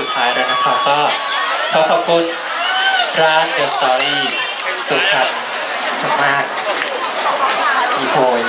สุดท้ายแล้วนะครับก็ขอขอบคุณร้านเดอะสตอรี่สุดทันมากๆมีโพย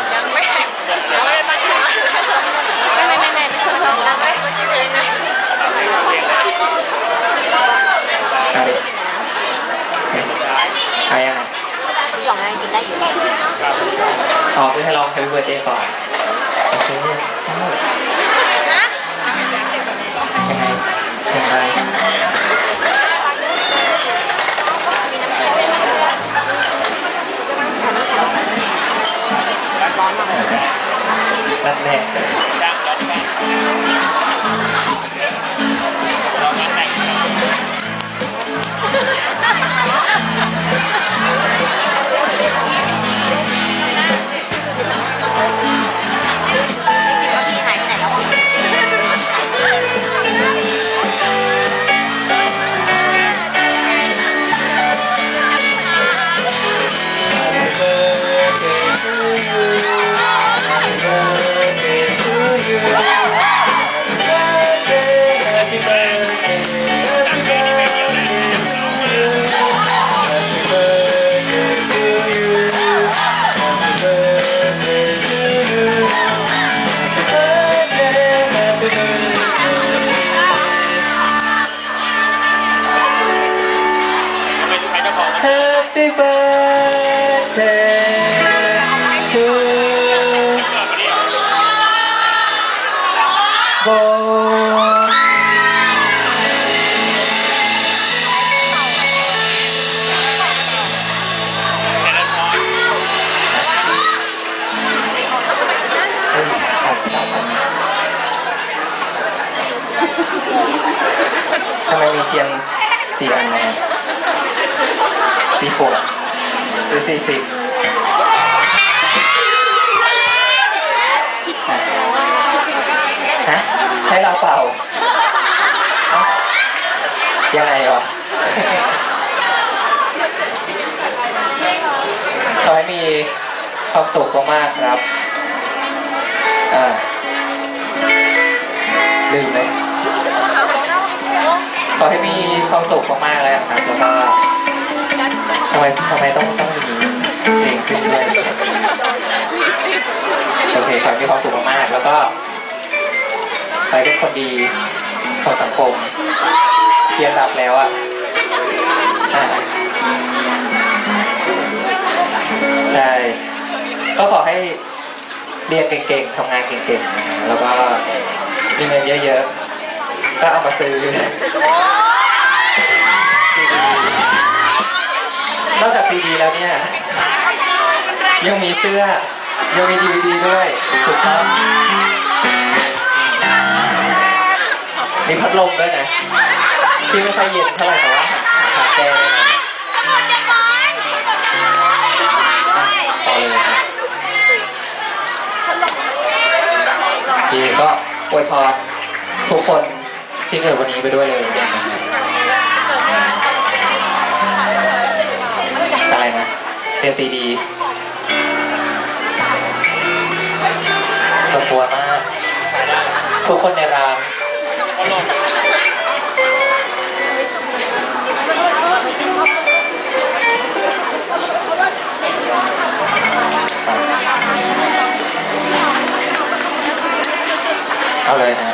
birthday สี่สิบฮะให้เราเป่าเยังไงวะขอให้มีความสุขมากๆครับอ่าลืมเลยขอให้มีความสุขมากๆเลยครับแล้วก็ ทำไมทำไมต้องต้องมีเพลงขึ้นด้วยโอเคขอให้มีความสุขมากๆแล้วก็ไปเป็นคนดีของสังคมเทียนดับแล้วอะใช่ ก็ขอให้เรียนเก่งๆทำงานเก่งๆ แล้วก็มีเงินเยอะๆ ก็เอามาซื้อ นอกจากซีดีแล้วเนี่ย ยังมีเสื้อ ยังมีดีวดีด้วย ถูกต้องมีพัดลมด้วยนะ ที่ไม่ค่อยเย็นเท่าไหร่แต่ว่าหาแกได้นะอะต่อเลยครับทีก็อวยพรทุกคนที่เกิดวันนี้ไปด้วยเลย เซซีดีสมควรมาก ทุกคนในร้านเอาเลยนะ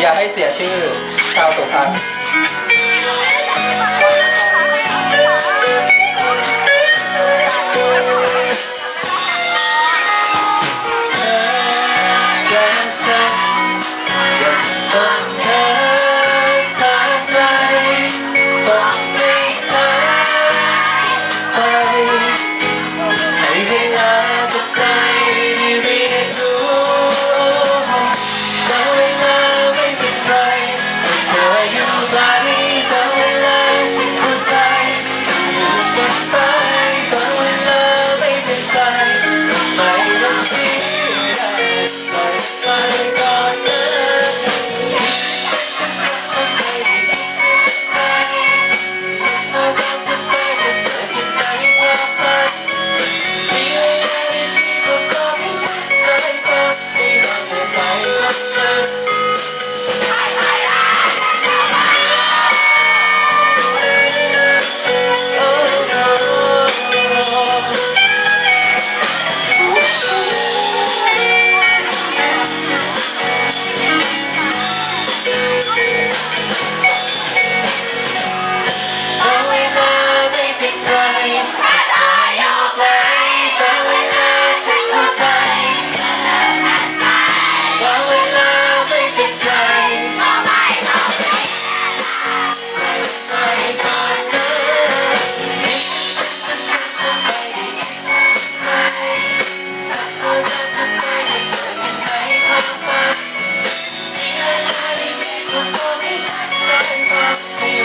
อย่าให้เสียชื่อชาวสุพรรณ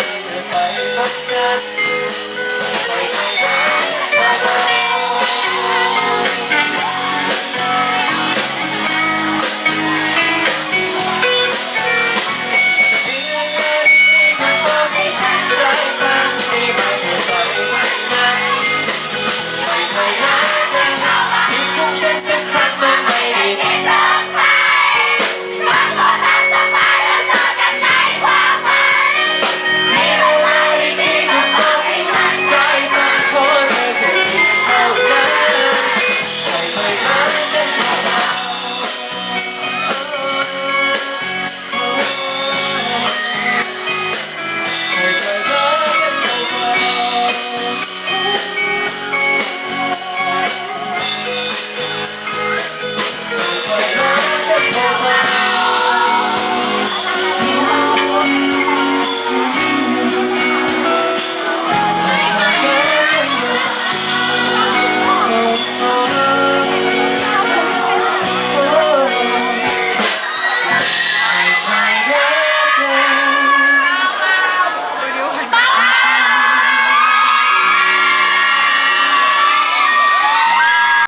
This is my podcast.